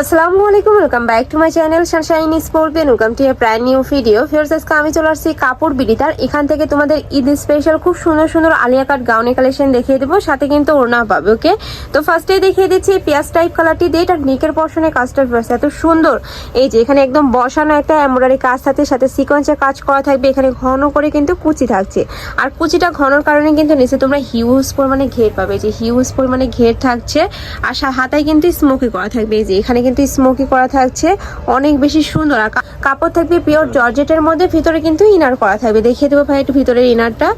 আসসালামু আলাইকুম welcome back to my channel sunshine sport welcome to a brand new video ফিরস আজকে আমি চলে আসছি কাপড় বিড়িতার এখান থেকে তোমাদের ঈদ স্পেশাল খুব সুন্দর সুন্দর আলিয়া কাট গাউনের কালেকশন দেখিয়ে দেবো, সাথে কিন্তু ওড়না পাবে ওকে তো ফার্স্টেই দেখিয়ে দিচ্ছি পেঁয়াজ টাইপ কালারটি দিয়ে, এটার নিকের পশনে কাজটা এত সুন্দর। এই যে এখানে একদম বসানো একটা এমব্রয়ডারি কাজ থাকছে, সাথে সিকোয়েন্সের কাজ করা থাকবে, এখানে ঘন করে কিন্তু কুচি থাকছে। আর কুচিটা ঘনর কারণে কিন্তু নিচে তোমরা হিউজ পরিমাণে ঘের পাবে, যে হিউজ পরিমাণে ঘের থাকছে, আর হাতায় কিন্তু স্মোকি করা থাকবে। এই যে এখানে কিন্তু স্মোকি করা থাকছে অনেক বেশি সুন্দর। আর কাপড় থাকবে পিওর জর্জেটের মধ্যে, ভিতরে কিন্তু ইনার করা থাকবে। দেখিয়ে দেবো ভাই একটু ভিতরের ইনারটা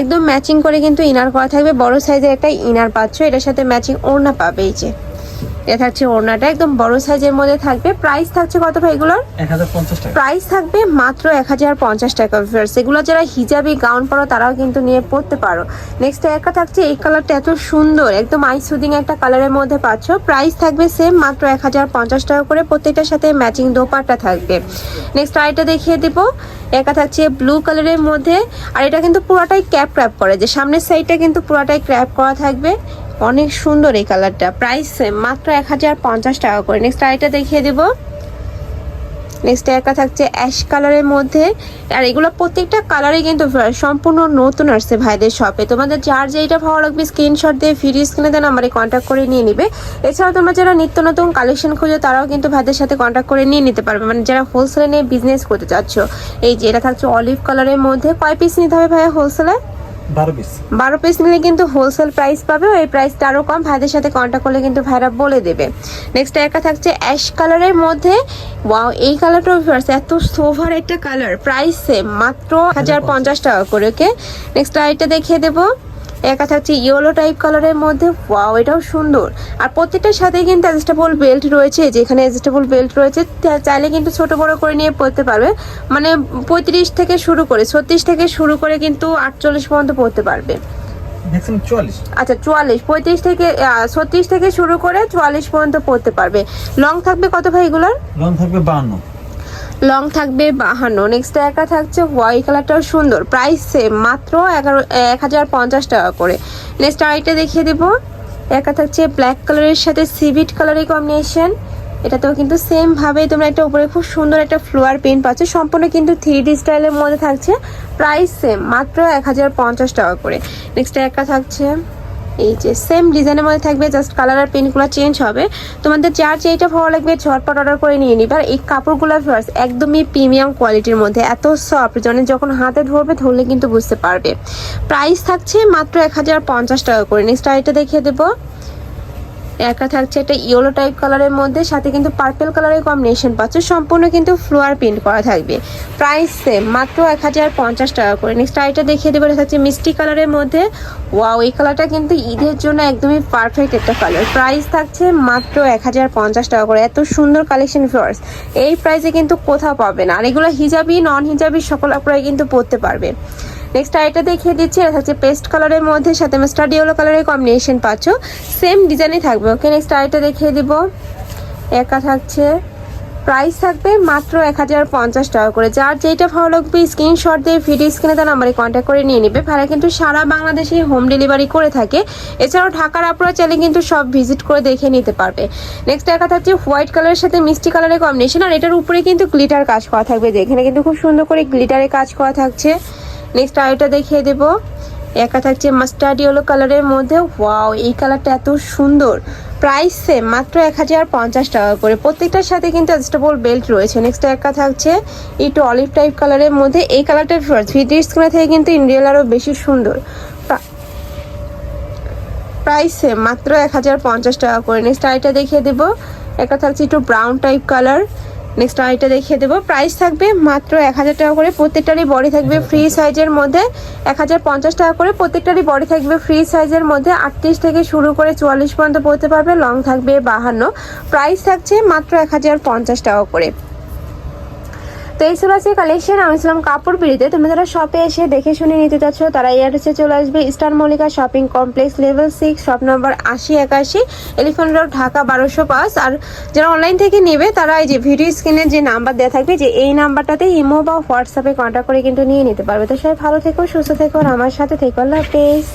একদম ম্যাচিং করে কিন্তু ইনার করা থাকবে। বড় সাইজের একটা ইনার পাচ্ছ, এটার সাথে ম্যাচিং ওড়না পাবে এই যে। এটা থাকছে ওড়নাটা একদম বড় সাইজের মধ্যে থাকবে। প্রাইস থাকছে কত ভাই এগুলোর? প্রাইস থাকবে মাত্র এক হাজার পঞ্চাশ টাকা ফেয়ার সেগুলো যারা হিজাবি গাউন পরো তারাও কিন্তু নিয়ে পড়তে পারো। নেক্সট একটা থাকছে এই কালারটা এত সুন্দর একদম আই সুদিং একটা কালারের মধ্যে পাচ্ছ। প্রাইস থাকবে সেম মাত্র এক হাজার পঞ্চাশ টাকা করে। প্রত্যেকটার সাথে ম্যাচিং দোপাট্টা থাকবে। নেক্সট আরেকটা দেখিয়ে দিব। একা থাকছে ব্লু কালারের মধ্যে। আর এটা কিন্তু পুরোটাই ক্যাপ ক্র্যাপ করে। যে সামনের সাইডটা কিন্তু পুরোটাই ক্র্যাপ করা থাকবে। অনেক সুন্দর এই কালারটা। প্রাইস মাত্র এক হাজার পঞ্চাশ টাকা করে। নেক্সট আরেকটা দেখিয়ে দেবো। নেক্সট একটা থাকছে অ্যাশ কালারের মধ্যে। আর এগুলো প্রত্যেকটা কালারে কিন্তু সম্পূর্ণ নতুন আসছে ভাইদের শপে তোমাদের যার যেইটা ভালো লাগবে স্ক্রিনশট দিয়ে ভিডিও স্ক্রিনে দেন আমারে কন্ট্যাক্ট করে নিয়ে নিবে। এছাড়াও তোমরা যারা নিত্য নতুন কালেকশন খোঁজো, তারাও কিন্তু ভাইদের সাথে কন্ট্যাক্ট করে নিয়ে নিতে পারবে। মানে যারা হোলসেলে নিয়ে বিজনেস করতে চাচ্ছ, এই যে এটা থাকছে অলিভ কালারের মধ্যে। কয় পিস নিতে হবে ভাইয়া হোলসেলে বারো পিস নিলে কিন্তু হোলসেল প্রাইস পাবে ওই প্রাইসটা আরও কম। ভাইদের সাথে কন্ট্যাক্ট করলে কিন্তু ভাইরা বলে দেবে। নেক্সট একটা থাকছে অ্যাশ কালারের মধ্যে। ওয়াও এই কালারটাও ফিয়ার্স এত সোভার একটা কালার প্রাইস সেম মাত্র হাজার পঞ্চাশ। টাকা করে ওকে নেক্সট আরেকটা দেখিয়ে দেবো। একা থাকছে ইয়েলো টাইপ কালারের মধ্যে ওয়াও এটাও সুন্দর। আর প্রত্যেকটার সাথেই কিন্তু অ্যাডজাস্টেবল বেল্ট রয়েছে যেখানে অ্যাডজাস্টেবল বেল্ট রয়েছে চাইলে কিন্তু ছোট বড় করে নিয়ে পড়তে পারবে। মানে পঁয়ত্রিশ থেকে শুরু করে ছত্রিশ থেকে শুরু করে কিন্তু আটচল্লিশ পর্যন্ত পড়তে পারবে। আচ্ছা চুয়াল্লিশ পঁয়ত্রিশ থেকে ছত্রিশ থেকে শুরু করে চুয়াল্লিশ পর্যন্ত পড়তে পারবে। লং থাকবে কত ভাই এগুলোর? লং থাকবে বাহান্ন। লং থাকবে বাহান্ন। নেক্সট একা থাকছে হোয়াইট কালারটাও সুন্দর। প্রাইস সেম মাত্র এগারো, এক হাজার পঞ্চাশ টাকা করে। নেক্সট আরেকটা দেখিয়ে দেবো। একা থাকছে ব্ল্যাক কালারের সাথে সিভিট কালারের কম্বিনেশন এটাতেও কিন্তু সেম ভাবে তোমরা একটা উপরে খুব সুন্দর একটা ফ্লোয়ার পেন পাচ্ছ। সম্পূর্ণ কিন্তু থ্রি ডি স্টাইলের মধ্যে থাকছে। প্রাইস সেম মাত্র এক হাজার পঞ্চাশ টাকা করে। নেক্সট একা থাকছে। এই যে সেম ডিজাইনের মধ্যে থাকবে জাস্ট কালার আর পেনগুলো চেঞ্জ হবে। তোমাদের যার যেটা ভালো লাগবে, ঝটপট অর্ডার করে নিয়ে নিবে। আর এই কাপড়গুলো ফার্স্ট একদমই প্রিমিয়াম কোয়ালিটির মধ্যে, এত সফট মানে যখন হাতে ধরবে, ধরলে কিন্তু বুঝতে পারবে। প্রাইস থাকছে মাত্র এক হাজার পঞ্চাশ টাকা করে। নেক্সট আরেকটা দেখিয়ে দেবো। একটা থাকছে একটা ইয়েলো টাইপ কালারের মধ্যে, সাথে কিন্তু পার্পেল কালারের কম্বিনেশন পাচ্ছ। সম্পূর্ণ কিন্তু ফ্লোয়ার প্রিন্ট করা থাকবে। প্রাইস সেম মাত্র এক হাজার পঞ্চাশ টাকা করে। নেক্সট আইটা দেখিয়ে দেবো, এটা মিষ্টি কালারের মধ্যে। ওয়াও এই কালারটা কিন্তু ঈদের জন্য একদমই পারফেক্ট একটা কালার প্রাইস থাকছে মাত্র এক হাজার পঞ্চাশ টাকা করে। এত সুন্দর কালেকশন ফ্লোয়ার্স এই প্রাইসে কিন্তু কোথাও পাবে না। আর এগুলো হিজাবি নন হিজাবি সকল আপনারা কিন্তু পরতে পারবে। নেক্সট আইটা দেখিয়ে দিচ্ছি। এটা থাকছে পেস্ট কালারের মধ্যে, সাথে মাস্টার্ড ইয়েলো কালারের কম্বিনেশন পাচ্ছ। সেম ডিজাইনই থাকবে ওকে নেক্সট আইটা দেখিয়ে দিব। একা থাকছে। প্রাইস থাকবে মাত্র এক হাজার পঞ্চাশ টাকা করে। যার যেটা ভালো লাগবে স্ক্রিনশট দিয়ে ভিডিও স্ক্রিনে তার নাম্বারে কন্ট্যাক্ট করে নিয়ে নেবে। ভাড়া কিন্তু সারা বাংলাদেশে হোম ডেলিভারি করে থাকে। এছাড়াও ঢাকার আপনারা চাইলে কিন্তু সব ভিজিট করে দেখে নিতে পারবে। নেক্সট একা থাকছে হোয়াইট কালারের সাথে মিষ্টি কালারের কম্বিনেশন আর এটার উপরে কিন্তু গ্লিটার কাজ করা থাকবে। যে এখানে কিন্তু খুব সুন্দর করে গ্লিটারের কাজ করা থাকছে। নেক্সট আরেকটা দেখিয়ে দেবো। একা থাকছে মাস্টার্ড ইয়েলো কালারের মধ্যে। ওয়াও এই কালারটা এত সুন্দর। প্রাইস সেম মাত্র এক হাজার পঞ্চাশ টাকা করে। প্রত্যেকটার সাথে কিন্তু অ্যাডজাস্টেবল বেল্ট রয়েছে। নেক্সট একা থাকছে একটু অলিভ টাইপ কালারের মধ্যে। এই কালারটা ভিডিও স্ক্রিনে থেকে কিন্তু ইন্ডিয়াল আরও বেশি সুন্দর। প্রাইস সেম মাত্র এক হাজার পঞ্চাশ টাকা করে। নেক্সট আইটা দেখিয়ে দেবো। একটা থাকছে একটু ব্রাউন টাইপ কালার নেক্সট আইটা দেখিয়ে দেবো। প্রাইস থাকবে মাত্র এক হাজার টাকা করে প্রত্যেকটারই বডি থাকবে ফ্রি সাইজের মধ্যে। এক হাজার পঞ্চাশ টাকা করে প্রত্যেকটারই বডি থাকবে ফ্রি সাইজের মধ্যে। আটত্রিশ থেকে শুরু করে চুয়াল্লিশ পর্যন্ত পড়তে পারবে লং থাকবে বাহান্ন। প্রাইস থাকছে মাত্র এক হাজার পঞ্চাশ টাকা করে। তো এই ছিল আজকে কালেকশন, আমি ছিলাম কাপড় পিড়িতে তোমরা যারা শপে এসে দেখে শুনে নিতে চাচ্ছ, তারা এই অ্যাড্রেসে চলে আসবে। Star Mallika shopping complex level six shop number আশি একাশি এলিফেন্ট রোড ঢাকা, বারোশো পাঁচ। আর যারা অনলাইন থেকে নেবে, তারা এই যে ভিডিও স্ক্রিনে যে নাম্বার দেওয়া থাকবে, যে এই নাম্বারটাতে ইমো বা হোয়াটসঅ্যাপে কন্ট্যাক্ট করে কিন্তু নিয়ে নিতে পারবে। তো সবাই ভালো থেকো, সুস্থ থেকো, আর আমার সাথে থেকো। আল্লাহ হাফেজ।